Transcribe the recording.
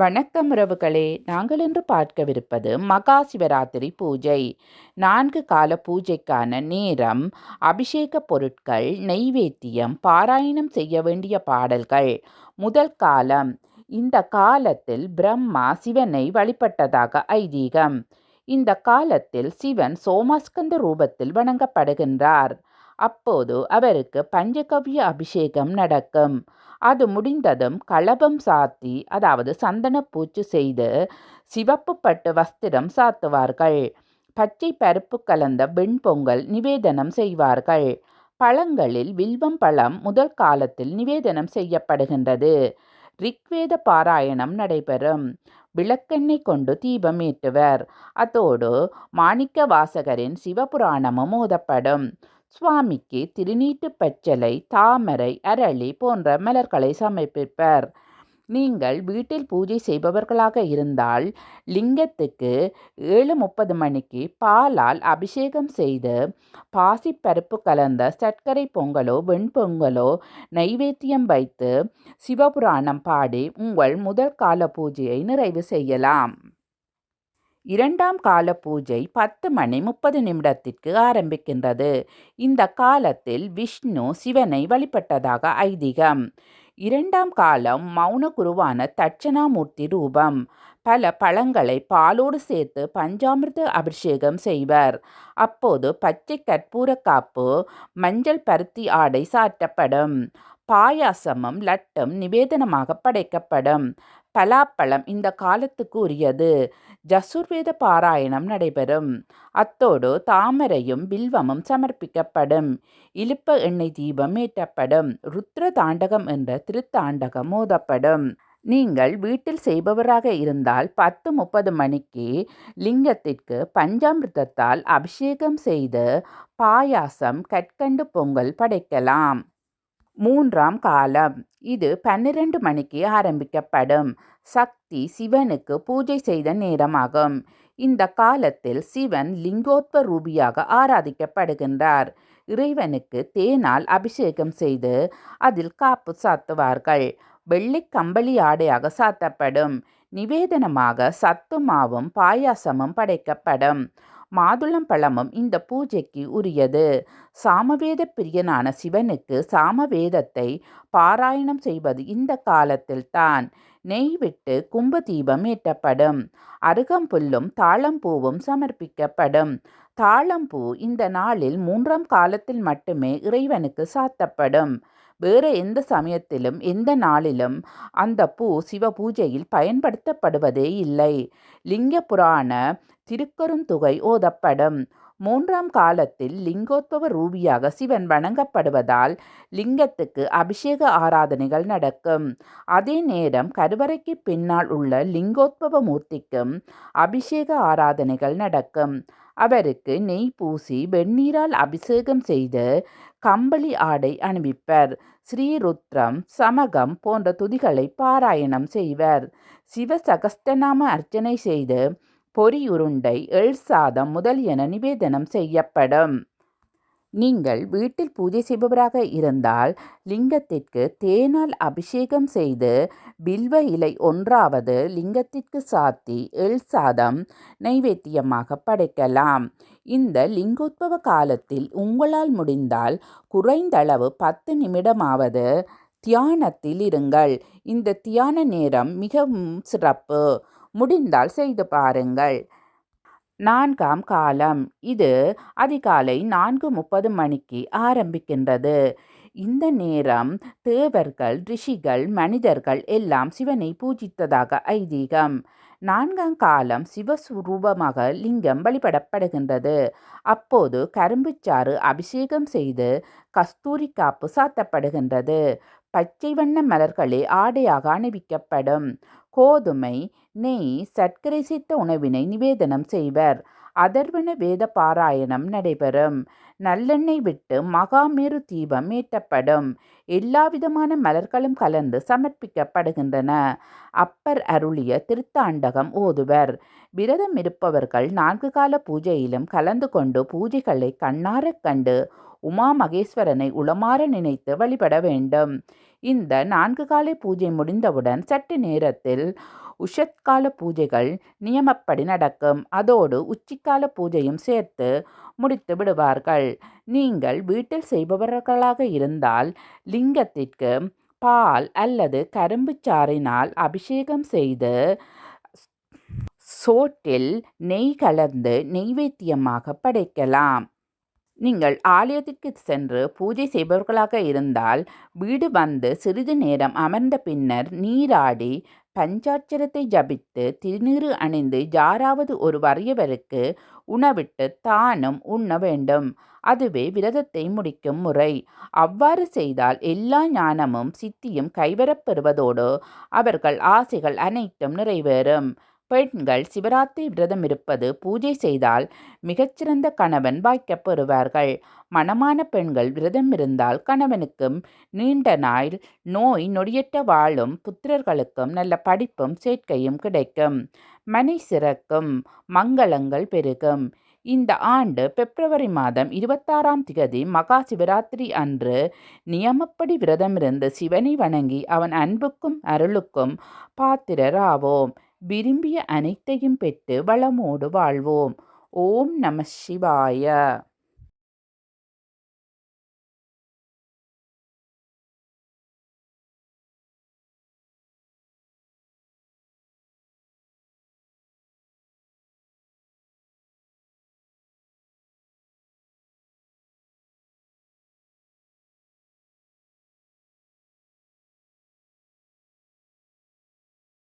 வணக்கம் உறவுகளே. நாங்கள் இன்று பார்க்கவிருப்பது மகா சிவராத்திரி பூஜை. நான்கு கால பூஜைக்கான நேரம் அபிஷேக பொருட்கள் நெய்வேத்தியம் பாராயணம் செய்ய வேண்டிய பாடல்கள். முதல் காலம் இந்த காலத்தில் பிரம்மா சிவனை வழிபட்டதாக ஐதீகம். இந்த காலத்தில் சிவன் சோமாஸ்கந்த ரூபத்தில் வணங்கப்படுகின்றார். அப்போது அவருக்கு பஞ்சகவ்ய அபிஷேகம் நடக்கும். அது முடிந்ததும் களபம் சாத்தி அதாவது சந்தன பூச்சு செய்து சிவப்பு பட்டு வஸ்திரம் சாத்துவார்கள். பச்சை பருப்பு கலந்த வெண்பொங்கல் நிவேதனம் செய்வார்கள். பழங்களில் வில்வம் பழம் முதல் காலத்தில் நிவேதனம் செய்யப்படுகின்றது. ரிக்வேத பாராயணம் நடைபெறும். விளக்கெண்ணெய் கொண்டு தீபம் ஏற்றுவர். அதோடு மாணிக்க வாசகரின் சிவபுராணமும் ஓதப்படும். சுவாமிக்கு திருநீட்டு பச்சலை தாமரை அரளி போன்ற மலர்களை சமர்ப்பிப்பர் நீங்கள் வீட்டில் பூஜை செய்பவர்களாக இருந்தால் லிங்கத்துக்கு ஏழு முப்பது மணிக்கு பாலால் அபிஷேகம் செய்து பாசிப்பருப்பு கலந்த சர்க்கரை பொங்கலோ வெண்பொங்கலோ நைவேத்தியம் வைத்து சிவபுராணம் பாடி உங்கள் முதல் கால பூஜையை நிறைவு செய்யலாம். இரண்டாம் கால பூஜை பத்து மணி முப்பது நிமிடத்திற்கு ஆரம்பிக்கின்றது. இந்த காலத்தில் விஷ்ணு சிவனை வழிபட்டதாக ஐதீகம். இரண்டாம் காலம் மௌன குருவான தட்சணாமூர்த்தி ரூபம். பல பழங்களை பாலோடு சேர்த்து பஞ்சாமிர்த அபிஷேகம் செய்வர். அப்போது பச்சை கற்பூர காப்பு மஞ்சள் பருத்தி ஆடை சாற்றப்படும். பாயாசமும் லட்டும் நிவேதனமாக படைக்கப்படும். பலாப்பழம் இந்த காலத்துக்கு உரியது. ஜசுர்வேத பாராயணம் நடைபெறும். அத்தோடு தாமரையும் வில்வமும் சமர்ப்பிக்கப்படும். இலுப்ப எண்ணெய் தீபம் ஏற்றப்படும். ருத்ர தாண்டகம் என்ற திருத்தாண்டகம் மோதப்படும். நீங்கள் வீட்டில் செய்பவராக இருந்தால் பத்து முப்பது மணிக்கு லிங்கத்திற்கு பஞ்சாமிர்தத்தால் அபிஷேகம் செய்து பாயாசம் கற்கண்டு பொங்கல் படைக்கலாம். மூன்றாம் காலம். இது பன்னிரண்டு மணிக்கு ஆரம்பிக்கப்படும். சக்தி சிவனுக்கு பூஜை செய்த நேரமாகும். இந்த காலத்தில் சிவன் லிங்கோத்வ ரூபியாக ஆராதிக்கப்படுகின்றார். இறைவனுக்கு தேனால் அபிஷேகம் செய்து அதில் காப்பு சாத்துவார்கள். வெள்ளை கம்பளி ஆடையாக சாத்தப்படும். நிவேதனமாக சத்து மாவும் பாயாசமும் படைக்கப்படும். மாதுளம் பழமும் இந்த பூஜைக்கு உரியது. சாமவேத பிரியனான சிவனுக்கு சாமவேதத்தை பாராயணம் செய்வது இந்த காலத்தில் தான். நெய் விட்டு கும்ப தீபம் ஏற்றப்படும். அருகம்புல்லும் தாளம்பூவும் சமர்ப்பிக்கப்படும். தாளம்பூ இந்த நாளில் மூன்றாம் காலத்தில் மட்டுமே இறைவனுக்கு சாத்தப்படும். வேறு எந்த சமயத்திலும் எந்த நாளிலும் அந்த பூ சிவ பூஜையில் பயன்படுத்தப்படுவதே இல்லை. லிங்க புராண திருக்கருந்துகை ஓதப்படும். மூன்றாம் காலத்தில் லிங்கோத்பவ ரூபியாக சிவன் வணங்கப்படுவதால் லிங்கத்துக்கு அபிஷேக ஆராதனைகள் நடக்கும். அதே நேரம் கருவறைக்கு பின்னால் உள்ள லிங்கோத்பவ மூர்த்திக்கும் அபிஷேக ஆராதனைகள் நடக்கும். அவருக்கு நெய் பூசி வெந்நீரால் அபிஷேகம் செய்து கம்பளி ஆடை அணிவிப்பர். ஸ்ரீருத்ரம் சமகம் போன்ற துதிகளை பாராயணம் செய்வர். சிவசகஸ்டநாம அர்ச்சனை செய்து பொரியுருண்டை எள் சாதம் முதலியன நிவேதனம் செய்யப்படும். நீங்கள் வீட்டில் பூஜை செய்பவராக இருந்தால் லிங்கத்திற்கு தேனால் அபிஷேகம் செய்து பில்வ இலை ஒன்றாவது லிங்கத்திற்கு சாத்தி எள் சாதம் நைவேத்தியமாக படைக்கலாம். இந்த லிங்கோத்பவ காலத்தில் உங்களால் முடிந்தால் குறைந்தளவு பத்து நிமிடமாவது தியானத்தில் இருங்கள். இந்த தியான நேரம் மிகவும் சிறப்பு. முடிந்தால் செய்து பாருங்கள். நான்காம் காலம். இது அதிகாலை நான்கு முப்பது மணிக்கு ஆரம்பிக்கின்றது. இந்த நேரம் தேவர்கள் ரிஷிகள் மனிதர்கள் எல்லாம் சிவனை பூஜித்ததாக ஐதீகம். நான்காம் காலம் சிவஸ்வரூபமாக லிங்கம் வழிபடப்படுகின்றது. அப்போது கரும்புச்சாறு அபிஷேகம் செய்து கஸ்தூரி காப்பு சாத்தப்படுகின்றது. பச்சை வண்ண மலர்களே ஆடையாக அணிவிக்கப்படும். கோதுமை நெய் சர்க்கரை சேர்த்த உணவினை நிவேதனம் செய்வர். அதர்வன வேத பாராயணம் நடைபெறும். நல்லெண்ணெய் விட்டு மகாமேரு தீபம் ஏற்றப்படும். எல்லா விதமான மலர்களும் கலந்து சமர்ப்பிக்கப்படுகின்றன. அப்பர் அருளிய திருத்தாண்டகம் ஓதுவர். விரதம் இருப்பவர்கள் நான்கு கால பூஜையிலும் கலந்து கொண்டு பூஜைகளை கண்ணாரக் கண்டு உமா மகேஸ்வரனை உளமாற நினைத்து வழிபட வேண்டும். இந்த நான்கு காலை பூஜை முடிந்தவுடன் சற்று நேரத்தில் உஷத்கால பூஜைகள் நியமப்படி நடக்கும். அதோடு உச்சிக்கால பூஜையும் சேர்த்து முடித்து விடுவார்கள். நீங்கள் வீட்டில் செய்பவர்களாக இருந்தால் லிங்கத்திற்கு பால் அல்லது கரும்புச் சாறினால் அபிஷேகம் செய்து சோற்றில் நெய் கலந்து நெய்வேத்தியமாக படைக்கலாம். நீங்கள் ஆலயத்திற்கு சென்று பூஜை செய்பவர்களாக இருந்தால் வீடு வந்து சிறிது நேரம் அமர்ந்த பின்னர் நீராடி பஞ்சாட்சரத்தை ஜபித்து திருநீறு அணிந்து யாராவது ஒரு வறியவருக்கு உணவிட்டு தானும் உண்ண வேண்டும். அதுவே விரதத்தை முடிக்கும் முறை. அவ்வாறு செய்தால் எல்லா ஞானமும் சித்தியும் கைவரப்பெறுவதோடு அவர்கள் ஆசைகள் அனைத்தும் நிறைவேறும். பெண்கள் சிவராத்திரி விரதம் இருப்பது பூஜை செய்தால் மிகச்சிறந்த கணவன் வாய்க்கப் பெறுவார்கள். மணமான பெண்கள் விரதம் இருந்தால் கணவனுக்கும் நீண்ட நாள் நோய் நொடியற்ற வாழும் புத்திரர்களுக்கும் நல்ல படிப்பும் சேர்க்கையும் கிடைக்கும். மனை சிறக்கும் மங்களங்கள் பெருகும். இந்த ஆண்டு பிப்ரவரி மாதம் இருபத்தாறாம் திகதி மகா சிவராத்திரி அன்று நியமப்படி விரதமிருந்து சிவனை வணங்கி அவன் அன்புக்கும் அருளுக்கும் பாத்திரராவோம். விரும்பிய அனைத்தையும் பெற்று வளமோடு வாழ்வோம். ஓம் நம சிவாய.